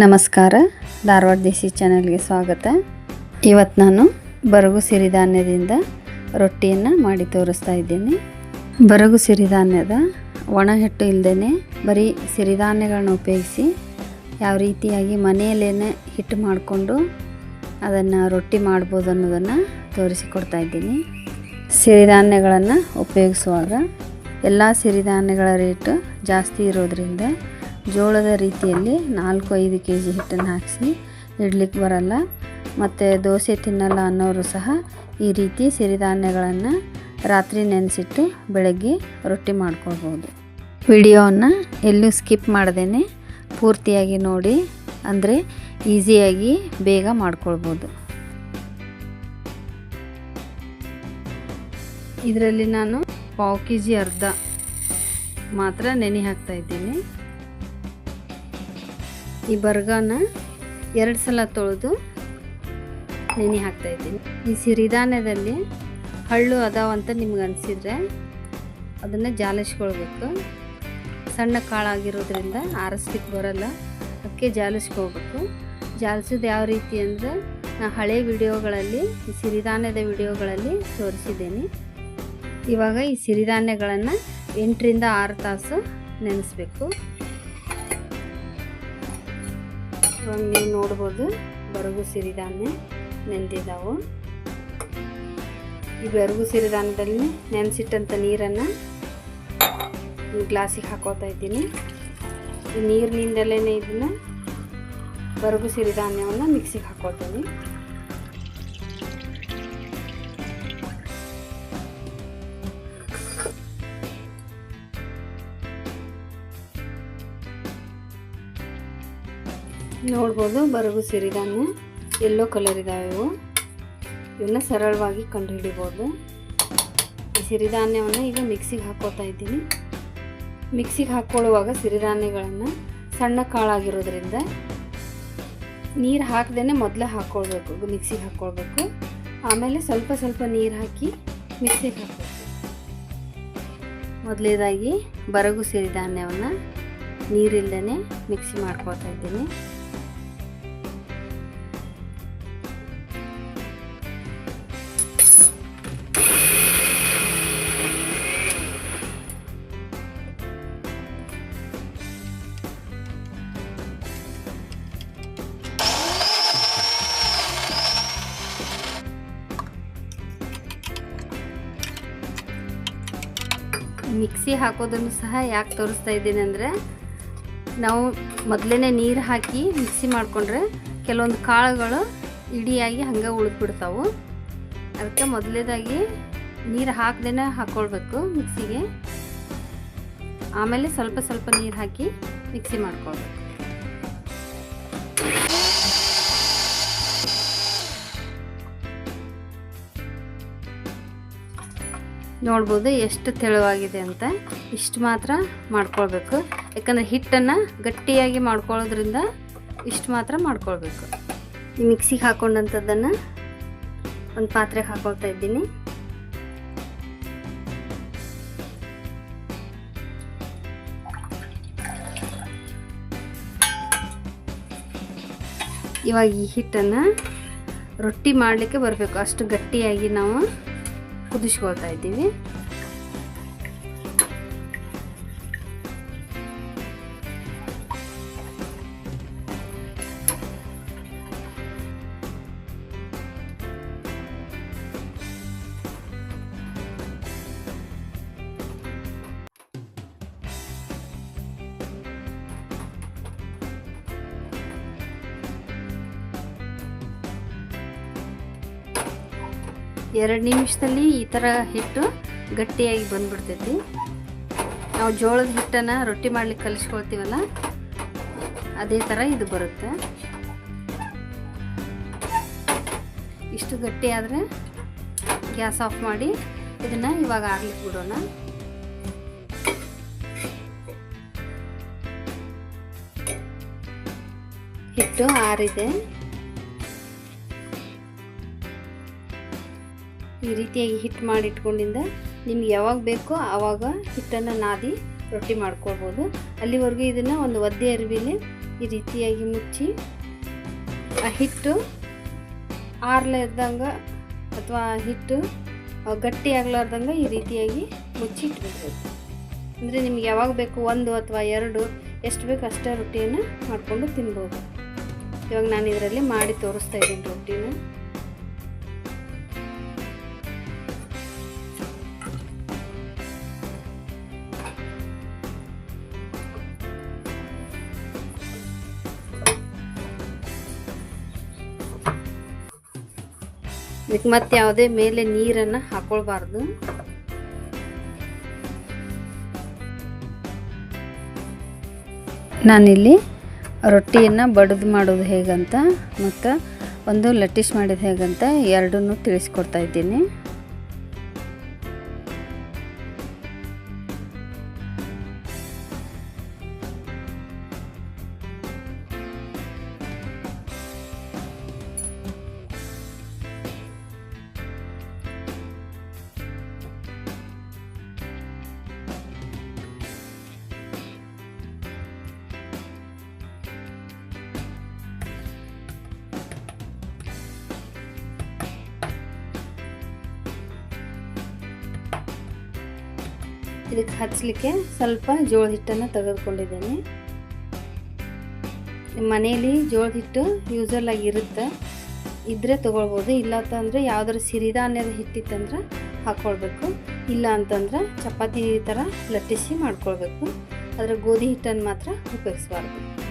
ನಮಸ್ಕಾರ. ಧಾರವಾಡ ದೇಸಿ ಚಾನಲ್ಗೆ ಸ್ವಾಗತ. ಇವತ್ತು ನಾನು ಬರಗು ಸಿರಿಧಾನ್ಯದಿಂದ ರೊಟ್ಟಿಯನ್ನು ಮಾಡಿ ತೋರಿಸ್ತಾ ಇದ್ದೀನಿ. ಬರಗು ಸಿರಿಧಾನ್ಯದ ಒಣ ಹಿಟ್ಟು ಇಲ್ಲದೇ ಬರೀ ಸಿರಿಧಾನ್ಯಗಳನ್ನ ಉಪಯೋಗಿಸಿ ಯಾವ ರೀತಿಯಾಗಿ ಮನೆಯಲ್ಲೇ ಹಿಟ್ಟು ಮಾಡಿಕೊಂಡು ಅದನ್ನು ರೊಟ್ಟಿ ಮಾಡ್ಬೋದು ಅನ್ನೋದನ್ನು ತೋರಿಸಿಕೊಡ್ತಾ ಇದ್ದೀನಿ. ಸಿರಿಧಾನ್ಯಗಳನ್ನು ಉಪಯೋಗಿಸುವಾಗ ಎಲ್ಲ ಸಿರಿಧಾನ್ಯಗಳ ರೇಟು ಜಾಸ್ತಿ ಇರೋದ್ರಿಂದ ಜೋಳದ ರೀತಿಯಲ್ಲಿ ನಾಲ್ಕು ಐದು ಕೆ ಜಿ ಹಿಟ್ಟನ್ನು ಹಾಕಿಸಿ ಇಡ್ಲಿಕ್ಕೆ ಬರಲ್ಲ. ಮತ್ತು ದೋಸೆ ತಿನ್ನಲ್ಲ ಅನ್ನೋರು ಸಹ ಈ ರೀತಿ ಸಿರಿಧಾನ್ಯಗಳನ್ನು ರಾತ್ರಿ ನೆನೆಸಿಟ್ಟು ಬೆಳಗ್ಗೆ ರೊಟ್ಟಿ ಮಾಡ್ಕೊಳ್ಬೋದು. ವಿಡಿಯೋವನ್ನು ಎಲ್ಲೂ ಸ್ಕಿಪ್ ಮಾಡ್ದೇ ಪೂರ್ತಿಯಾಗಿ ನೋಡಿ, ಅಂದರೆ ಈಸಿಯಾಗಿ ಬೇಗ ಮಾಡ್ಕೊಳ್ಬೋದು. ಇದರಲ್ಲಿ ನಾನು ಪಾವು ಕೆ ಜಿ ಅರ್ಧ ಮಾತ್ರ ನೆನೆ ಹಾಕ್ತಾ ಇದ್ದೀನಿ. ಈ ಬರ್ಗನ ಎರಡು ಸಲ ತೊಳೆದು ನೆನೆ ಹಾಕ್ತಾ ಇದ್ದೀನಿ. ಈ ಸಿರಿಧಾನ್ಯದಲ್ಲಿ ಹಳ್ಳು ಅದಾವಂತ ನಿಮ್ಗೆ ಅನಿಸಿದ್ರೆ ಅದನ್ನು ಜಾಲಿಸ್ಕೊಳ್ಬೇಕು. ಸಣ್ಣ ಕಾಳಾಗಿರೋದ್ರಿಂದ ಆರಿಸ್ಲಿಕ್ಕೆ ಬರಲ್ಲ, ಅದಕ್ಕೆ ಜಾಲಿಸ್ಕೊಳ್ಬೇಕು. ಜಾಲಿಸೋದು ಯಾವ ರೀತಿ ಅಂದರೆ ನಾ ಹಳೆ ವಿಡಿಯೋಗಳಲ್ಲಿ, ಈ ಸಿರಿಧಾನ್ಯದ ವಿಡಿಯೋಗಳಲ್ಲಿ ತೋರಿಸಿದ್ದೀನಿ. ಇವಾಗ ಈ ಸಿರಿಧಾನ್ಯಗಳನ್ನು ಎಂಟರಿಂದ ಆರು ತಾಸು ನೆನೆಸ್ಬೇಕು. ಇವಾಗ ನೀವು ನೋಡ್ಬೋದು. ಬರಗು ಸಿರಿಧಾನ್ಯ ನೆಂದಿದ್ದಾವೆ ಈ ಬೆರಗು ಸಿರಿಧಾನ್ಯದಲ್ಲಿ ನೆನೆಸಿಟ್ಟಂಥ ನೀರನ್ನು ಗ್ಲಾಸಿಗೆ ಹಾಕೋತಾ ಇದ್ದೀನಿ. ಈ ನೀರಿನಿಂದಲೇ ಇದನ್ನು ಬರಗು ಸಿರಿಧಾನ್ಯವನ್ನು ಮಿಕ್ಸಿಗೆ ಹಾಕೋತೀನಿ. ನೋಡ್ಬೋದು, ಬರಗು ಸಿರಿಧಾನ್ಯ ಎಲ್ಲೋ ಕಲರ್ ಇದ್ದಾವೆ ಇವು. ಇವನ್ನ ಸರಳವಾಗಿ ಕಂಡುಹಿಡಿಬೋದು. ಈ ಸಿರಿಧಾನ್ಯವನ್ನು ಈಗ ಮಿಕ್ಸಿಗೆ ಹಾಕೋತಾ ಇದ್ದೀನಿ. ಮಿಕ್ಸಿಗೆ ಹಾಕ್ಕೊಳ್ಳುವಾಗ ಸಿರಿಧಾನ್ಯಗಳನ್ನು ಸಣ್ಣ ಕಾಳಾಗಿರೋದ್ರಿಂದ ನೀರು ಹಾಕ್ದೇ ಮೊದಲೇ ಹಾಕ್ಕೊಳ್ಬೇಕು ಮಿಕ್ಸಿಗೆ ಹಾಕ್ಕೊಳ್ಬೇಕು ಆಮೇಲೆ ಸ್ವಲ್ಪ ಸ್ವಲ್ಪ ನೀರು ಹಾಕಿ ಮಿಕ್ಸಿಗೆ ಹಾಕಬೇಕು. ಮೊದಲೇದಾಗಿ ಬರಗು ಸಿರಿಧಾನ್ಯವನ್ನು ನೀರಿಲ್ಲದೇ ಮಿಕ್ಸಿ ಮಾಡ್ಕೊಳ್ತಾ ಇದ್ದೀನಿ. ಮಿಕ್ಸಿ ಹಾಕೋದನ್ನು ಸಹ ಯಾಕೆ ತೋರಿಸ್ತಾ ಇದ್ದೀನಿ ಅಂದರೆ, ನಾವು ಮೊದಲೇ ನೀರು ಹಾಕಿ ಮಿಕ್ಸಿ ಮಾಡಿಕೊಂಡ್ರೆ ಕೆಲವೊಂದು ಕಾಳುಗಳು ಇಡಿಯಾಗಿ ಹಂಗೆ ಉಳಿದ್ಬಿಡ್ತಾವೆ. ಅದಕ್ಕೆ ಮೊದಲೇದಾಗಿ ನೀರು ಹಾಕ್ದೇ ಹಾಕ್ಕೊಳ್ಬೇಕು ಮಿಕ್ಸಿಗೆ. ಆಮೇಲೆ ಸ್ವಲ್ಪ ಸ್ವಲ್ಪ ನೀರು ಹಾಕಿ ಮಿಕ್ಸಿ ಮಾಡ್ಕೊಳ್ಬೇಕು. ನೋಡ್ಬೋದು ಎಷ್ಟು ತೆಳುವಾಗಿದೆ ಅಂತ. ಇಷ್ಟು ಮಾತ್ರ ಮಾಡ್ಕೊಳ್ಬೇಕು. ಯಾಕಂದರೆ ಹಿಟ್ಟನ್ನು ಗಟ್ಟಿಯಾಗಿ ಮಾಡ್ಕೊಳ್ಳೋದ್ರಿಂದ ಇಷ್ಟು ಮಾತ್ರ ಮಾಡ್ಕೊಳ್ಬೇಕು. ಈ ಮಿಕ್ಸಿಗೆ ಹಾಕ್ಕೊಂಡಂಥದ್ದನ್ನು ಒಂದು ಪಾತ್ರೆಗೆ ಹಾಕೊಳ್ತಾ ಇದ್ದೀನಿ. ಇವಾಗ ಈ ಹಿಟ್ಟನ್ನು ರೊಟ್ಟಿ ಮಾಡಲಿಕ್ಕೆ ಬರಬೇಕು. ಅಷ್ಟು ಗಟ್ಟಿಯಾಗಿ ನಾವು ಕುದಿಸ್ಕೊಳ್ತಾ ಇದ್ದೀವಿ. ಎರಡು ನಿಮಿಷದಲ್ಲಿ ಈ ಥರ ಹಿಟ್ಟು ಗಟ್ಟಿಯಾಗಿ ಬಂದ್ಬಿಡ್ತೈತಿ. ನಾವು ಜೋಳದ ಹಿಟ್ಟನ್ನು ರೊಟ್ಟಿ ಮಾಡ್ಲಿಕ್ಕೆ ಕಲಿಸ್ಕೊಳ್ತೀವಲ್ಲ, ಅದೇ ಥರ ಇದು ಬರುತ್ತೆ. ಇಷ್ಟು ಗಟ್ಟಿ ಆದರೆ ಗ್ಯಾಸ್ ಆಫ್ ಮಾಡಿ ಇದನ್ನು ಇವಾಗ ಆಗಲಿಕ್ಕೆ ಬಿಡೋಣ. ಹಿಟ್ಟು ಆರಿದೆ. ಈ ರೀತಿಯಾಗಿ ಹಿಟ್ಟು ಮಾಡಿ ಇಟ್ಕೊಂಡಿಂದ ನಿಮ್ಗೆ ಯಾವಾಗ ಬೇಕೋ ಆವಾಗ ಹಿಟ್ಟನ್ನು ನಾದಿ ರೊಟ್ಟಿ ಮಾಡ್ಕೊಳ್ಬೋದು. ಅಲ್ಲಿವರೆಗೂ ಇದನ್ನು ಒಂದು ಒದ್ದೆ ಅರಿವಿಲಿ ಈ ರೀತಿಯಾಗಿ ಮುಚ್ಚಿ ಆ ಹಿಟ್ಟು ಆರ್ಲ ಇದ್ದಂಗೆ ಅಥವಾ ಹಿಟ್ಟು ಗಟ್ಟಿ ಆಗ್ಲಾರ್ದಂಗೆ ಈ ರೀತಿಯಾಗಿ ಮುಚ್ಚಿ ಇಟ್ಬಿಡ್ಬೇಕು ಅಂದರೆ ನಿಮ್ಗೆ ಯಾವಾಗ ಬೇಕು ಒಂದು ಅಥವಾ ಎರಡು, ಎಷ್ಟು ಬೇಕು ಅಷ್ಟೇ ರೊಟ್ಟಿಯನ್ನು ಮಾಡಿಕೊಂಡು ತಿನ್ಬೋದು. ಇವಾಗ ನಾನು ಇದರಲ್ಲಿ ಮಾಡಿ ತೋರಿಸ್ತಾ ಇದ್ದೀನಿ ರೊಟ್ಟಿನ. ಇದಕ್ಕೆ ಮತ್ತೆ ಯಾವುದೇ ಮೇಲೆ ನೀರನ್ನು ಹಾಕೊಳ್ಬಾರ್ದು. ನಾನಿಲ್ಲಿ ರೊಟ್ಟಿಯನ್ನು ಬಡಿದು ಮಾಡೋದು ಹೇಗಂತ ಮತ್ತು ಒಂದು ಲಟ್ಟಿಸ್ ಮಾಡಿದ ಹೇಗಂತ ಎರಡನ್ನೂ ತಿಳಿಸ್ಕೊಡ್ತಾ ಇದ್ದೀನಿ. ಇದಕ್ಕೆ ಹಚ್ಚಲಿಕ್ಕೆ ಸ್ವಲ್ಪ ಜೋಳ ಹಿಟ್ಟನ್ನು ತೆಗೆದುಕೊಂಡಿದ್ದೇನೆ. ಮನೇಲಿ ಜೋಳದ ಹಿಟ್ಟು ಯೂಸಲ್ ಆಗಿರುತ್ತೆ ಇದ್ದರೆ ತೊಗೊಳ್ಬೋದು ಇಲ್ಲ ಅಂತಂದರೆ ಯಾವುದಾದ್ರು ಸಿರಿಧಾನ್ಯದ ಹಿಟ್ಟಿತ್ತಂದ್ರೆ ಹಾಕ್ಕೊಳ್ಬೇಕು ಇಲ್ಲ ಅಂತಂದ್ರೆ ಚಪಾತಿ ಥರ ಲಟ್ಟಿಸಿ ಮಾಡ್ಕೊಳ್ಬೇಕು. ಅದರ ಗೋಧಿ ಹಿಟ್ಟನ್ನು ಮಾತ್ರ ಉಪಯೋಗಿಸ್ಬಾರ್ದು.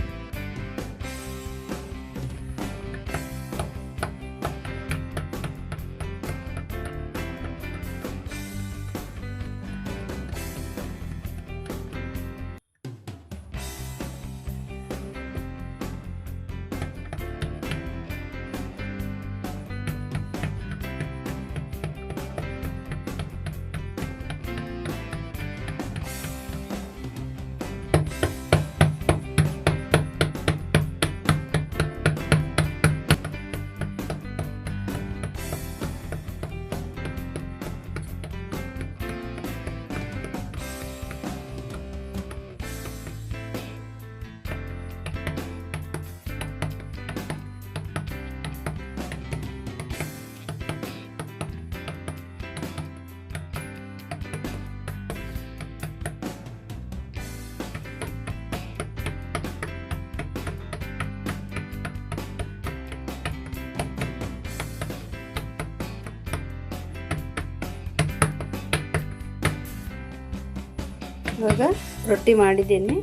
ಇವಾಗ ರೊಟ್ಟಿ ಮಾಡಿದ್ದೀನಿ.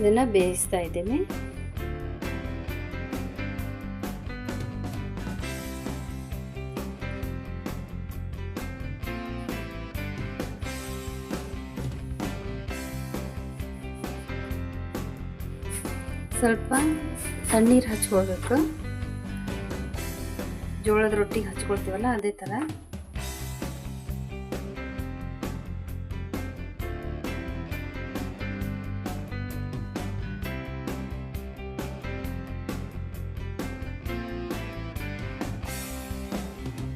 ಇದನ್ನು ಬೇಯಿಸ್ತಾ ಇದ್ದೀನಿ. ಸ್ವಲ್ಪ ತಣ್ಣೀರು ಹಚ್ಕೊಳ್ಬೇಕು ಜೋಳದ ರೊಟ್ಟಿಗೆ ಹಚ್ಕೊಳ್ತೀವಲ್ಲ ಅದೇ ಥರ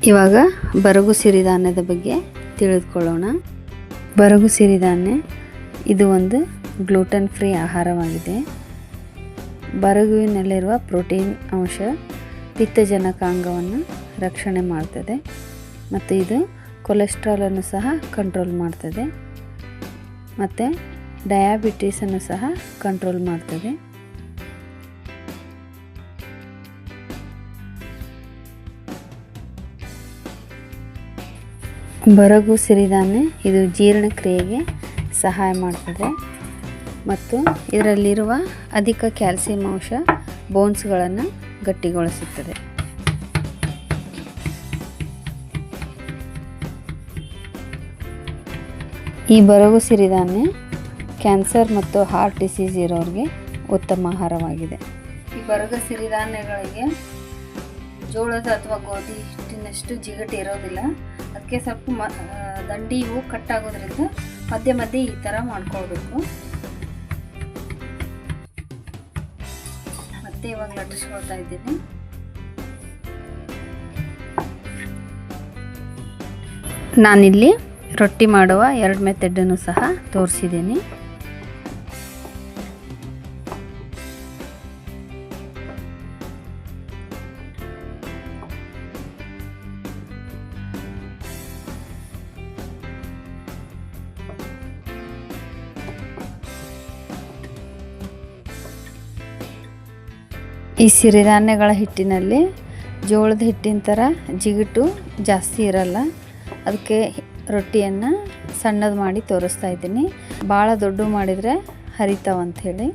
ಇವಾಗ ಬರಗು ಸಿರಿಧಾನ್ಯದ ಬಗ್ಗೆ ತಿಳಿದುಕೊಳ್ಳೋಣ. ಬರಗು ಸಿರಿಧಾನ್ಯ ಇದು ಒಂದು ಗ್ಲೂಟನ್ ಫ್ರೀ ಆಹಾರವಾಗಿದೆ. ಬರಗುವಿನಲ್ಲಿರುವ ಪ್ರೋಟೀನ್ ಅಂಶ ಪಿತ್ತಜನಕಾಂಗವನ್ನು ರಕ್ಷಣೆ ಮಾಡ್ತದೆ ಮತ್ತು ಇದು ಕೊಲೆಸ್ಟ್ರಾಲನ್ನು ಸಹ ಕಂಟ್ರೋಲ್ ಮಾಡ್ತದೆ ಮತ್ತು ಡಯಾಬಿಟೀಸನ್ನು ಸಹ ಕಂಟ್ರೋಲ್ ಮಾಡ್ತದೆ. ಬರಗು ಸಿರಿಧಾನ್ಯ ಇದು ಜೀರ್ಣಕ್ರಿಯೆಗೆ ಸಹಾಯ ಮಾಡ್ತದೆ. ಮತ್ತು ಇದರಲ್ಲಿರುವ ಅಧಿಕ ಕ್ಯಾಲ್ಸಿಯಂ ಅಂಶ ಬೋನ್ಸ್ಗಳನ್ನು ಗಟ್ಟಿಗೊಳಿಸುತ್ತದೆ. ಈ ಬರಗು ಸಿರಿಧಾನ್ಯ ಕ್ಯಾನ್ಸರ್ ಮತ್ತು ಹಾರ್ಟ್ ಡಿಸೀಸ್ ಇರೋರಿಗೆ ಉತ್ತಮ ಆಹಾರವಾಗಿದೆ. ಈ ಬರಗ ಸಿರಿಧಾನ್ಯಗಳಿಗೆ ಜೋಳದ ಅಥವಾ ಗೋಧಿ ಹಿಟ್ಟಿನಷ್ಟು ಜಿಗಟು ಇರೋದಿಲ್ಲ. ಅದಕ್ಕೆ ಸ್ವಲ್ಪ ಮ ದಂಡಿ ಇವು ಕಟ್ಟಾಗೋದ್ರಿಂದ ಮಧ್ಯೆ ಮಧ್ಯೆ ಈ ಥರ ಮಾಡ್ಕೋಬೇಕು ಮತ್ತೆ ಇವಾಗ ಲಟ್ಟಿಸ್ಕೊಳ್ತಾ ಇದ್ದೀನಿ. ನಾನಿಲ್ಲಿ ರೊಟ್ಟಿ ಮಾಡುವ ಎರಡು ಮೆಥಡನ್ನು ಸಹ ತೋರಿಸಿದ್ದೀನಿ. ಈ ಸಿರಿಧಾನ್ಯಗಳ ಹಿಟ್ಟಿನಲ್ಲಿ ಜೋಳದ ಹಿಟ್ಟಿನ ಥರ ಜಿಗಿಟು ಜಾಸ್ತಿ ಇರಲ್ಲ. ಅದಕ್ಕೆ ರೊಟ್ಟಿಯನ್ನು ಸಣ್ಣದು ಮಾಡಿ ತೋರಿಸ್ತಾ ಇದ್ದೀನಿ. ಭಾಳ ದೊಡ್ಡ ಮಾಡಿದರೆ ಹರಿತಾವಂಥೇಳಿ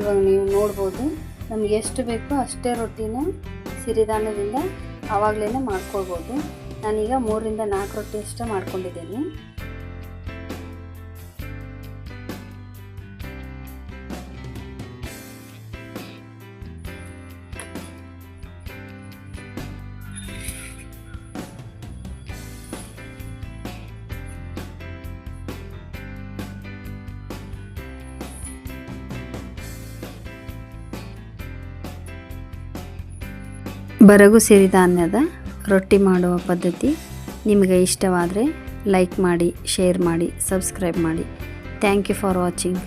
ಇವಾಗ ನೀವು ನೋಡ್ಬೋದು. ನಮ್ಗೆ ಎಷ್ಟು ಬೇಕೋ ಅಷ್ಟೇ ರೊಟ್ಟಿನ ಸಿರಿಧಾನ್ಯದಿಂದ ಆವಾಗಲೇ ಮಾಡ್ಕೊಳ್ಬೋದು. ನಾನೀಗ ಮೂರರಿಂದ ನಾಲ್ಕು ರೊಟ್ಟಿ ಅಷ್ಟೇ ಮಾಡ್ಕೊಂಡಿದ್ದೀನಿ. ಬರಗು ಸಿರಿಧಾನ್ಯದ ರೊಟ್ಟಿ ಮಾಡುವ ಪದ್ಧತಿ ನಿಮಗೆ ಇಷ್ಟವಾದರೆ ಲೈಕ್ ಮಾಡಿ, ಶೇರ್ ಮಾಡಿ, ಸಬ್ಸ್ಕ್ರೈಬ್ ಮಾಡಿ. Thank you for watching